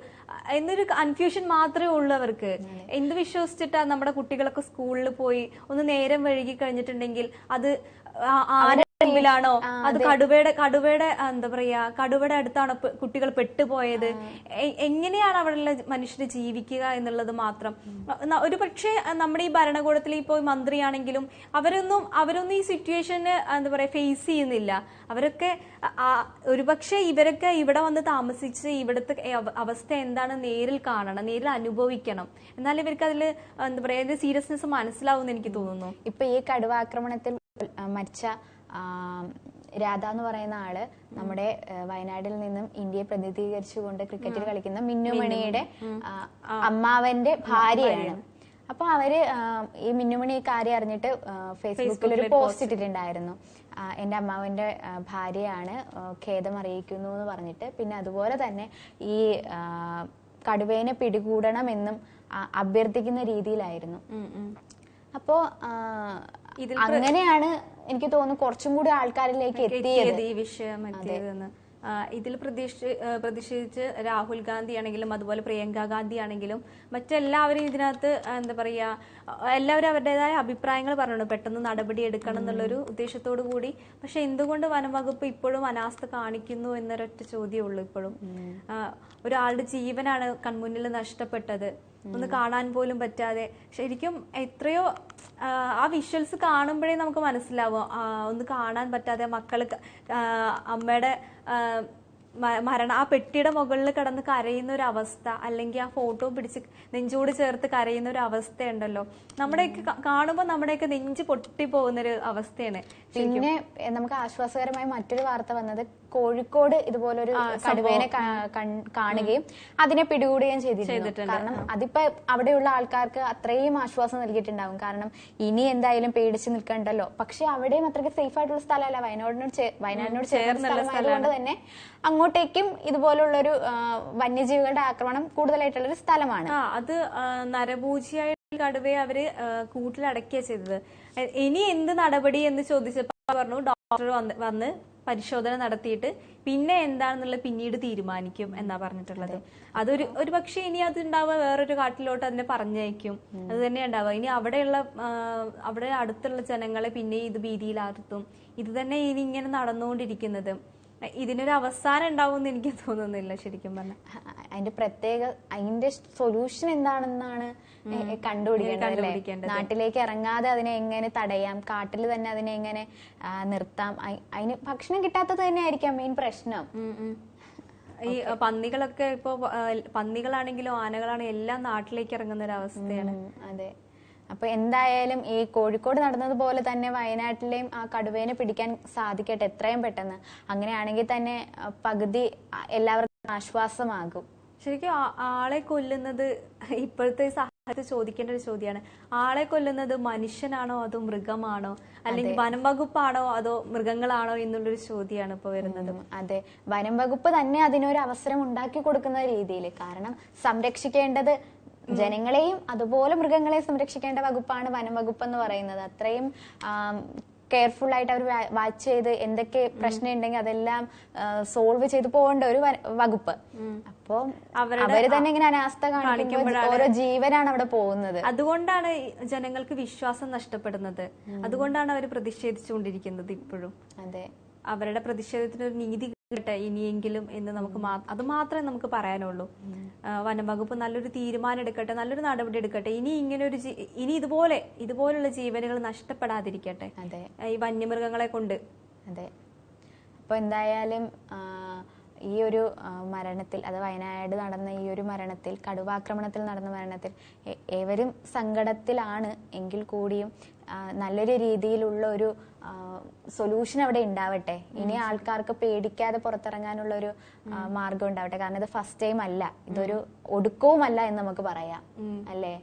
എന്നൊരു കൺഫ്യൂഷൻ മാത്രമേ ഉള്ളവർക്ക്. എന്ത് വിശ്വസിച്ചിട്ടാ നമ്മുടെ കുട്ടികളൊക്കെ സ്കൂളിൽ പോയി ഒന്ന് നേരം വഴുകി കഴിഞ്ഞിട്ടുണ്ടെങ്കിൽ അത് ആ- ആരുടെ അത് കടുവയുടെ കടുവയുടെ എന്താ പറയാ കടുവയുടെ അടുത്താണോ കുട്ടികൾ പെട്ടുപോയത്. എങ്ങനെയാണ് അവിടെയുള്ള മനുഷ്യർ ജീവിക്കുക എന്നുള്ളത് മാത്രം? ഒരു പക്ഷേ നമ്മുടെ ഈ ഭരണകൂടത്തിൽ ഇപ്പോൾ മന്ത്രിയാണെങ്കിലും അവരൊന്നും അവരൊന്നും ഈ സിറ്റുവേഷന് എന്താ പറയാ ഫേസ് ചെയ്യുന്നില്ല. അവരൊക്കെ ഒരുപക്ഷെ ഇവരൊക്കെ ഇവിടെ വന്ന് താമസിച്ച് ഇവിടുത്തെ അവസ്ഥ എന്താണ് നേരിൽ കാണണം നേരിൽ അനുഭവിക്കണം. എന്നാൽ ഇവർക്ക് അതിൽ എന്താ പറയാ സീരിയസ്നെസ് മനസ്സിലാവും എനിക്ക് തോന്നുന്നു. ഇപ്പൊ ഈ കടുവാക്രമണത്തിൽ ആക്രമണത്തിൽ മരിച്ച രാധ എന്ന് പറയുന്ന ആൾ നമ്മുടെ വയനാട്ടിൽ നിന്നും ഇന്ത്യയെ പ്രതിനിധീകരിച്ചുകൊണ്ട് ക്രിക്കറ്റിൽ കളിക്കുന്ന മിന്നുമണിയുടെ മണിയുടെ അമ്മാവന്റെ ഭാര്യയാണ്. അപ്പൊ അവർ ഈ മിന്നുമണി മണി കാര്യം അറിഞ്ഞിട്ട് ഫേസ്ബുക്കിൽ ഒരു പോസ്റ്റ് ഇട്ടിട്ടുണ്ടായിരുന്നു. ആ, എന്റെ അമ്മാവന്റെ ഭാര്യയാണ് ഖേദം അറിയിക്കുന്നു എന്ന് പറഞ്ഞിട്ട്. പിന്നെ അതുപോലെ തന്നെ ഈ കടുവേനെ പിടികൂടണമെന്നും എന്നും അഭ്യർത്ഥിക്കുന്ന രീതിയിലായിരുന്നു. അപ്പോ അങ്ങനെയാണ് എനിക്ക് തോന്നുന്നു കുറച്ചും കൂടി ആൾക്കാരിലേക്ക് എത്തിയത്. ഈ വിഷയം എത്തിയതെന്ന്. ഇതിൽ പ്രതീക്ഷ പ്രതിഷേധിച്ച് രാഹുൽ ഗാന്ധി ആണെങ്കിലും അതുപോലെ പ്രിയങ്ക ഗാന്ധി ആണെങ്കിലും മറ്റെല്ലാവരും ഇതിനകത്ത് എന്താ പറയാ എല്ലാവരും അവരുടേതായ അഭിപ്രായങ്ങൾ പറഞ്ഞു പെട്ടെന്ന് നടപടി എടുക്കണം എന്നുള്ളൊരു ഉദ്ദേശത്തോടു കൂടി. പക്ഷെ എന്തുകൊണ്ട് വനംവകുപ്പ് ഇപ്പോഴും അനാസ്ഥ കാണിക്കുന്നു എന്നൊരൊറ്റ ചോദ്യമേ ഉള്ളൂ ഇപ്പോഴും. ഒരാളുടെ ജീവനാണ് കൺമുന്നിൽ നഷ്ടപ്പെട്ടത്. ഒന്ന് കാണാൻ പോലും പറ്റാതെ. ശരിക്കും എത്രയോ ആ, വിഷ്വൽസ് കാണുമ്പോഴേ നമുക്ക് മനസ്സിലാവും. ഒന്ന് കാണാൻ പറ്റാതെ മക്കൾ അമ്മയുടെ മരണം ആ പെട്ടിയുടെ മുകളിൽ കിടന്ന് കരയുന്ന ഒരു അവസ്ഥ അല്ലെങ്കിൽ ആ ഫോട്ടോ പിടിച്ച് നെഞ്ചോട് ചേർത്ത് കരയുന്ന ഒരു അവസ്ഥയുണ്ടല്ലോ നമ്മുടെയൊക്കെ കാണുമ്പോൾ നമ്മുടെയൊക്കെ നെഞ്ച് പൊട്ടി പോകുന്ന ഒരു അവസ്ഥയാണ് പിന്നെ നമുക്ക് ആശ്വാസകരമായ മറ്റൊരു വാർത്ത വന്നത് കോഴിക്കോട് ഇതുപോലൊരു കടുവേനെ കാണുകയും അതിനെ പിടികൂടുകയും ചെയ്തിട്ടുണ്ട്. കാരണം അതിപ്പോ അവിടെയുള്ള ആൾക്കാർക്ക് അത്രയും ആശ്വാസം നൽകിയിട്ടുണ്ടാവും. കാരണം ഇനി എന്തായാലും പേടിച്ച് നിൽക്കണ്ടല്ലോ. പക്ഷെ അവിടെയും അത്രയ്ക്ക് സേഫ് ആയിട്ടുള്ള സ്ഥലമല്ല. വയനാടിനോട് വയനാടിനോട് ചേർന്ന സ്ഥലമായതുകൊണ്ട് തന്നെ അങ്ങോട്ടേക്കും ഇതുപോലുള്ളൊരു ഒരു വന്യജീവികളുടെ ആക്രമണം കൂടുതലായിട്ടുള്ള ഒരു സ്ഥലമാണ് അത് നരഭൂജിയായി കടുവയെ അവർ കൂട്ടിലടക്കുക ചെയ്തത്. ഇനി എന്ത് നടപടി എന്ന് ചോദിച്ചപ്പോ പറഞ്ഞു ഡോക്ടർ വന്ന് പരിശോധന നടത്തിയിട്ട് പിന്നെ എന്താണെന്നുള്ളത് പിന്നീട് തീരുമാനിക്കും എന്നാ പറഞ്ഞിട്ടുള്ളത്. അതൊരു ഒരു പക്ഷേ ഇനി അത് ഉണ്ടാവുക വേറൊരു കാട്ടിലോട്ട് അതിനെ പറഞ്ഞയക്കും. അത് തന്നെ ഉണ്ടാവുക. ഇനി അവിടെയുള്ള അവിടെ അടുത്തുള്ള ജനങ്ങളെ പിന്നെ ഇത് ഭീതിയിലാർത്തും. ഇത് തന്നെ ഇനി ഇങ്ങനെ നടന്നുകൊണ്ടിരിക്കുന്നത്. ഇതിനൊരു അവസാനം ഉണ്ടാവും എന്ന് എനിക്ക് തോന്നുന്നില്ല ശരിക്കും പറഞ്ഞാൽ അതിന്റെ പ്രത്യേക അതിന്റെ സൊല്യൂഷൻ എന്താണെന്നാണ് കണ്ടുപിടിക്കേണ്ടത് നാട്ടിലേക്ക് ഇറങ്ങാതെ അതിനെ എങ്ങനെ തടയാം? കാട്ടിൽ തന്നെ അതിനെ എങ്ങനെ നിർത്താം? അതിന് ഭക്ഷണം കിട്ടാത്തത് തന്നെ ആയിരിക്കാം മെയിൻ പ്രശ്നം. ഈ പന്നികളൊക്കെ ഇപ്പോ പന്നികളാണെങ്കിലും ആനകളാണെങ്കിലും എല്ലാം നാട്ടിലേക്ക് ഇറങ്ങുന്ന ഒരു അവസ്ഥയാണ്. അതെ. അപ്പൊ എന്തായാലും ഈ കോഴിക്കോട് നടന്നതുപോലെ തന്നെ വയനാട്ടിലെയും ആ കടുവേനെ പിടിക്കാൻ സാധിക്കട്ടെ എത്രയും പെട്ടെന്ന്. അങ്ങനെയാണെങ്കിൽ തന്നെ പകുതി എല്ലാവർക്കും ആശ്വാസമാകും. ശരിക്കും ആളെ കൊല്ലുന്നത് ഇപ്പോഴത്തെ സാഹചര്യത്തിൽ ചോദിക്കേണ്ട ഒരു ചോദ്യമാണ്. ആളെ കൊല്ലുന്നത് മനുഷ്യനാണോ അതോ മൃഗമാണോ? അല്ലെങ്കിൽ വനം വകുപ്പാണോ അതോ മൃഗങ്ങളാണോ എന്നുള്ളൊരു ചോദ്യമാണ് ഇപ്പൊ വരുന്നത്. അതെ. വനം വകുപ്പ് തന്നെ അതിനൊരു അവസരം ഉണ്ടാക്കി കൊടുക്കുന്ന രീതിയിൽ കാരണം സംരക്ഷിക്കേണ്ടത് ജനങ്ങളെയും അതുപോലെ മൃഗങ്ങളെയും സംരക്ഷിക്കേണ്ട വകുപ്പാണ് വനം വകുപ്പ് എന്ന് പറയുന്നത്. അത്രയും കെയർഫുൾ ആയിട്ട് അവർ വാച്ച് ചെയ്ത് എന്തൊക്കെ പ്രശ്നം ഉണ്ടെങ്കിൽ അതെല്ലാം സോൾവ് ചെയ്ത് പോകേണ്ട ഒരു വകുപ്പ്. അപ്പോ അവർ അവർ തന്നെ ഇങ്ങനെ അനാസ്ഥ കാണിക്കുമ്പോൾ ഓരോ ജീവനാണ് അവിടെ പോകുന്നത്. അതുകൊണ്ടാണ് ജനങ്ങൾക്ക് വിശ്വാസം നഷ്ടപ്പെടുന്നത്. അതുകൊണ്ടാണ് അവർ പ്രതിഷേധിച്ചുകൊണ്ടിരിക്കുന്നത് ഇപ്പോഴും. അതെ. അവരുടെ പ്രതിഷേധത്തിന് ഒരു നീതി കിട്ടട്ടെ ഇനിയെങ്കിലും എന്ന് നമുക്ക് അത് മാത്രമേ നമുക്ക് പറയാനുള്ളൂ. വനം വനംവകുപ്പ് നല്ലൊരു തീരുമാനം എടുക്കട്ടെ നല്ലൊരു നടപടി എടുക്കട്ടെ. ഇനി ഇങ്ങനെ ഒരു ഇനി ഇതുപോലെ ഇതുപോലുള്ള ജീവനുകൾ നഷ്ടപ്പെടാതിരിക്കട്ടെ. അതെ. ഈ വന്യമൃഗങ്ങളെ കൊണ്ട്. അതെ. അപ്പൊ എന്തായാലും ഈ ഒരു മരണത്തിൽ അത് വയനാട് നടന്ന ഈ ഒരു മരണത്തിൽ കടുവാക്രമണത്തിൽ നടന്ന മരണത്തിൽ ഏവരും സങ്കടത്തിലാണ് എങ്കിൽ കൂടിയും നല്ലൊരു രീതിയിലുള്ള ഒരു സൊല്യൂഷൻ അവിടെ ഉണ്ടാവട്ടെ. ഇനി ആൾക്കാർക്ക് പേടിക്കാതെ പുറത്തിറങ്ങാനുള്ള ഒരു മാർഗം ഉണ്ടാവട്ടെ. കാരണം ഇത് ഫസ്റ്റ് ടൈം അല്ല. ഇതൊരു ഒടുക്കവുമല്ല എന്ന് നമുക്ക് പറയാം. അല്ലേ?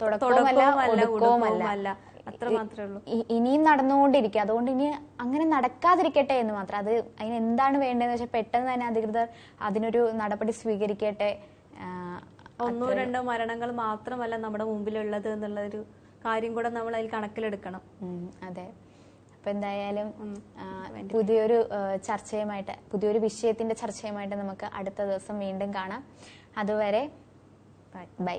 തുടക്കവുമല്ല ഒടുക്കവുമല്ല. അത്ര മാത്രമേ ഉള്ളൂ. ഇനിയും നടന്നുകൊണ്ടിരിക്കുക അതുകൊണ്ട് ഇനി അങ്ങനെ നടക്കാതിരിക്കട്ടെ എന്ന് മാത്രം. അത് അതിന് എന്താണ് വേണ്ടതെന്ന് വെച്ചാൽ പെട്ടെന്ന് തന്നെ അധികൃതർ അതിനൊരു നടപടി സ്വീകരിക്കട്ടെ. ഒന്നോ രണ്ടോ മരണങ്ങൾ മാത്രമല്ല നമ്മുടെ മുമ്പിലുള്ളത് എന്നുള്ള ഒരു കാര്യം കൂടെ നമ്മൾ അതിൽ കണക്കിലെടുക്കണം. അതെ. അപ്പൊ എന്തായാലും പുതിയൊരു ചർച്ചയുമായിട്ട് പുതിയൊരു വിഷയത്തിന്റെ ചർച്ചയുമായിട്ട് നമുക്ക് അടുത്ത ദിവസം വീണ്ടും കാണാം. അതുവരെ ബൈ.